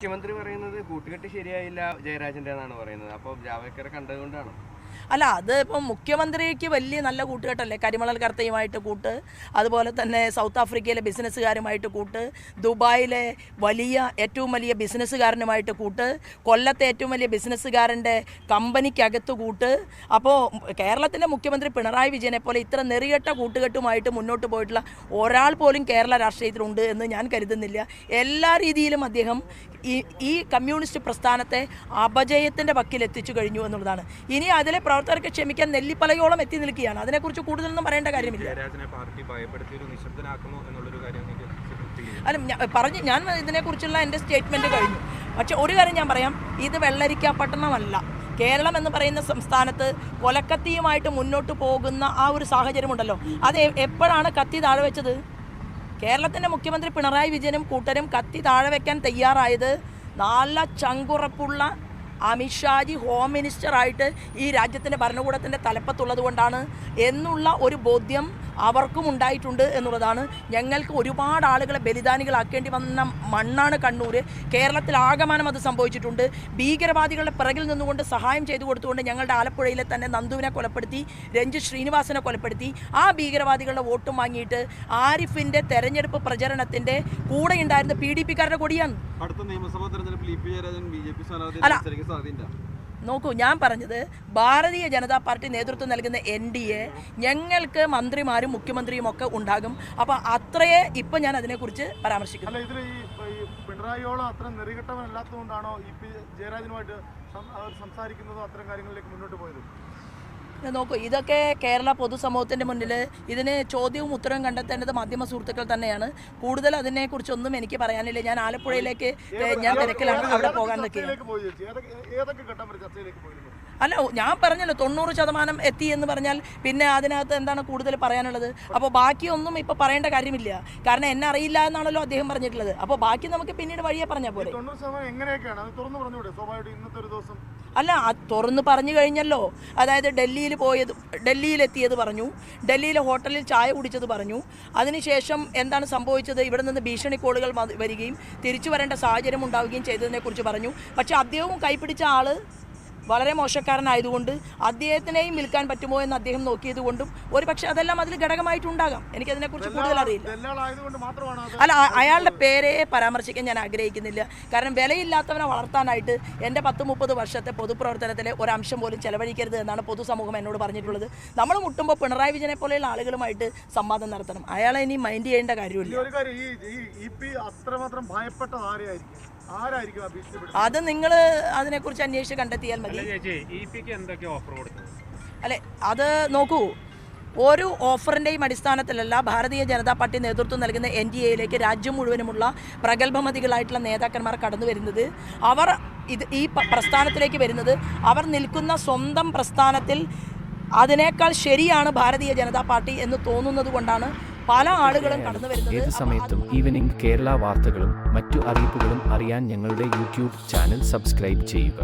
മുഖ്യമന്ത്രി പറയുന്നത് കൂട്ടുകെട്ട് ശരിയായില്ല ജയരാജന്റെ എന്നാണ് പറയുന്നത്. അപ്പോൾ ജാവേക്കറെ കണ്ടതുകൊണ്ടാണ് അല്ല അത് ഇപ്പം മുഖ്യമന്ത്രിക്ക് വലിയ നല്ല കൂട്ടുകെട്ടല്ലേ? കരിമണൽ കർത്തയുമായിട്ട് കൂട്ട് അതുപോലെ തന്നെ സൗത്ത് ആഫ്രിക്കയിലെ ബിസിനസ്സുകാരുമായിട്ട് കൂട്ട് ദുബായിലെ വലിയ ഏറ്റവും വലിയ ബിസിനസ്സുകാരനുമായിട്ട് കൂട്ട് കൊല്ലത്തെ ഏറ്റവും വലിയ ബിസിനസ്സുകാരന്റെ കമ്പനിക്കകത്ത് കൂട്ട്. അപ്പോൾ കേരളത്തിന്റെ മുഖ്യമന്ത്രി പിണറായി വിജയനെ പോലെ ഇത്ര നെറികെട്ട കൂട്ടുകെട്ടുമായിട്ട് മുന്നോട്ട് പോയിട്ടുള്ള ഒരാൾ പോലും കേരള രാഷ്ട്രീയത്തിലുണ്ട് എന്ന് ഞാൻ കരുതുന്നില്ല. എല്ലാ രീതിയിലും അദ്ദേഹം ഈ ഈ കമ്മ്യൂണിസ്റ്റ് പ്രസ്ഥാനത്തെ അപജയത്തിന്റെ വക്കിൽ എത്തിച്ചു കഴിഞ്ഞു എന്നുള്ളതാണ്. ഇനി അതിലെ പ്രവർത്തകർക്ക് ക്ഷമിക്കാൻ നെല്ലിപ്പലയോളം എത്തി നിൽക്കുകയാണ്. അതിനെക്കുറിച്ച് കൂടുതലൊന്നും പറയേണ്ട കാര്യമില്ല. അല്ല പറഞ്ഞ് ഞാൻ ഇതിനെക്കുറിച്ചുള്ള എന്റെ സ്റ്റേറ്റ്മെന്റ് കഴിഞ്ഞു. പക്ഷെ ഒരു കാര്യം ഞാൻ പറയാം. ഇത് വെള്ളരിക്ക പട്ടണമല്ല. കേരളം എന്ന് പറയുന്ന സംസ്ഥാനത്ത് കൊലക്കത്തിയുമായിട്ട് മുന്നോട്ട് പോകുന്ന ആ ഒരു സാഹചര്യമുണ്ടല്ലോ. അത് എപ്പോഴാണ് കത്തി താഴെ വെച്ചത്? കേരളത്തിന്റെ മുഖ്യമന്ത്രി പിണറായി വിജയനും കൂട്ടരും കത്തി താഴെ വെക്കാൻ തയ്യാറായത് നല്ല ചങ്കുറപ്പുള്ള അമിത്ഷാജി ഹോം മിനിസ്റ്ററായിട്ട് ഈ രാജ്യത്തിന്റെ ഭരണകൂടത്തിന്റെ തലപ്പത്തുള്ളത് കൊണ്ടാണ് എന്നുള്ള ഒരു ബോധ്യം അവർക്കും ഉണ്ടായിട്ടുണ്ട് എന്നുള്ളതാണ്. ഞങ്ങൾക്ക് ഒരുപാട് ആളുകളെ ബലിദാനികളാക്കേണ്ടി വന്ന മണ്ണാണ് കണ്ണൂർ. കേരളത്തിൽ ആകമാനം അത് സംഭവിച്ചിട്ടുണ്ട്. ഭീകരവാദികളുടെ പിറകിൽ നിന്നുകൊണ്ട് സഹായം ചെയ്തു കൊടുത്തുകൊണ്ട് ഞങ്ങളുടെ ആലപ്പുഴയിലെ തന്നെ നന്ദുവിനെ കൊലപ്പെടുത്തി രഞ്ജിത് ശ്രീനിവാസനെ കൊലപ്പെടുത്തി. ആ ഭീകരവാദികളുടെ വോട്ടും വാങ്ങിയിട്ട് ആരിഫിന്റെ തെരഞ്ഞെടുപ്പ് പ്രചരണത്തിന്റെ കൂടെ ഉണ്ടായിരുന്ന പി ഡി പിക്കാരുടെ കൊടിയാണ്. അടുത്ത നിയമസഭാ തെരഞ്ഞെടുപ്പിൽ അല്ല. നോക്കൂ ഞാൻ പറഞ്ഞത് ഭാരതീയ ജനതാ പാർട്ടി നേതൃത്വം നൽകുന്ന എൻ ഡി എ ഞങ്ങൾക്ക് മന്ത്രിമാരും മുഖ്യമന്ത്രിയും ഒക്കെ ഉണ്ടാകും. അപ്പോൾ അത്രയേ ഇപ്പം ഞാൻ അതിനെക്കുറിച്ച് പരാമർശിക്കുന്നു. പിണറായിയോളം അത്ര നെറികെട്ടവനല്ലാത്തതുകൊണ്ടാണോ പി ജയരാജനുമായിട്ട് സംസാരിക്കുന്നതോ അത്തരം കാര്യങ്ങളിലേക്ക് മുന്നോട്ട് പോയത്? നോക്കൂ ഇതൊക്കെ കേരള പൊതുസമൂഹത്തിന്റെ മുന്നിൽ ഇതിന് ചോദ്യവും ഉത്തരവും കണ്ടെത്തേണ്ടത് മാധ്യമ സുഹൃത്തുക്കൾ തന്നെയാണ്. കൂടുതൽ അതിനെക്കുറിച്ചൊന്നും എനിക്ക് പറയാനില്ല. ഞാൻ ആലപ്പുഴയിലേക്ക് ഞാൻ തിരക്കിലാണ്. അവിടെ പോകാൻ പോയിരുന്നു? അല്ല ഞാൻ പറഞ്ഞല്ലോ തൊണ്ണൂറ് ശതമാനം എത്തി എന്ന് പറഞ്ഞാൽ പിന്നെ അതിനകത്ത് എന്താണ് കൂടുതൽ പറയാനുള്ളത്? അപ്പോൾ ബാക്കിയൊന്നും ഇപ്പോൾ പറയേണ്ട കാര്യമില്ല. കാരണം എന്നെ അറിയില്ല എന്നാണല്ലോ അദ്ദേഹം പറഞ്ഞിട്ടുള്ളത്. അപ്പോൾ ബാക്കി നമുക്ക് പിന്നീട് വഴിയെ പറഞ്ഞാൽ പോലെ തൊണ്ണൂറ് ശതമാനം എങ്ങനെയൊക്കെയാണ്? തുറന്നു പറഞ്ഞുകൂടെ? സ്വാഭാവികമായിട്ട് ഇന്നത്തെ ഒരു ദിവസം അല്ല തുറന്ന് പറഞ്ഞു കഴിഞ്ഞല്ലോ. അതായത് ഡൽഹിയിൽ പോയത് ഡൽഹിയിലെത്തിയത് പറഞ്ഞു. ഡൽഹിയിലെ ഹോട്ടലിൽ ചായ കുടിച്ചത് പറഞ്ഞു. അതിനുശേഷം എന്താണ് സംഭവിച്ചത്? ഇവിടെ നിന്ന് ഭീഷണി കോളുകൾ വരികയും തിരിച്ചു വരേണ്ട സാഹചര്യം ഉണ്ടാവുകയും ചെയ്തതിനെക്കുറിച്ച് പറഞ്ഞു. പക്ഷേ അദ്ദേഹവും കൈപ്പിടിച്ച ആൾ വളരെ മോശക്കാരനായതുകൊണ്ട് അദ്ദേഹത്തിനെയും വിൽക്കാൻ പറ്റുമോ എന്ന് അദ്ദേഹം നോക്കിയത് കൊണ്ടും ഒരു പക്ഷെ അതെല്ലാം അതിൽ ഘടകമായിട്ടുണ്ടാകാം. എനിക്കതിനെക്കുറിച്ച് കൂടുതൽ അറിയില്ല. അല്ല അയാളുടെ പേരെ പരാമർശിക്കാൻ ഞാൻ ആഗ്രഹിക്കുന്നില്ല. കാരണം വിലയില്ലാത്തവനെ വളർത്താനായിട്ട് എന്റെ പത്ത് മുപ്പത് വർഷത്തെ പൊതുപ്രവർത്തനത്തിലെ ഒരു അംശം പോലും ചെലവഴിക്കരുത് എന്നാണ് പൊതുസമൂഹം എന്നോട് പറഞ്ഞിട്ടുള്ളത്. നമ്മൾ മുട്ടുമ്പോൾ പിണറായി വിജയനെ പോലെയുള്ള ആളുകളുമായിട്ട് സംവാദം നടത്തണം. അയാളെ ഇനി മൈൻഡ് ചെയ്യേണ്ട കാര്യമില്ല. അത് നിങ്ങൾ അതിനെക്കുറിച്ച് അന്വേഷിച്ച് കണ്ടെത്തിയാൽ മതി. അല്ല അത് നോക്കൂ. ഒരു ഓഫറിന്റെയും അടിസ്ഥാനത്തിലല്ല ഭാരതീയ ജനതാ പാർട്ടി നേതൃത്വം നൽകുന്ന എൻ ഡി എയിലേക്ക് രാജ്യം മുഴുവനുമുള്ള പ്രഗത്ഭമതികളായിട്ടുള്ള നേതാക്കന്മാർ കടന്നു വരുന്നത്. അവർ ഇത് ഈ പ്രസ്ഥാനത്തിലേക്ക് വരുന്നത്. അവർ നിൽക്കുന്ന സ്വന്തം പ്രസ്ഥാനത്തിൽ അതിനേക്കാൾ ശരിയാണ് ഭാരതീയ ജനതാ പാർട്ടി എന്ന് തോന്നുന്നത് കൊണ്ടാണ് പല ആളുകളും കടന്നു വരുന്നത്. ഏത് സമയത്തും ഈവനിംഗ് കേരള വാർത്തകളും മറ്റു അറിയിപ്പുകളും അറിയാൻ ഞങ്ങളുടെ യൂട്യൂബ് ചാനൽ സബ്സ്ക്രൈബ് ചെയ്യുക.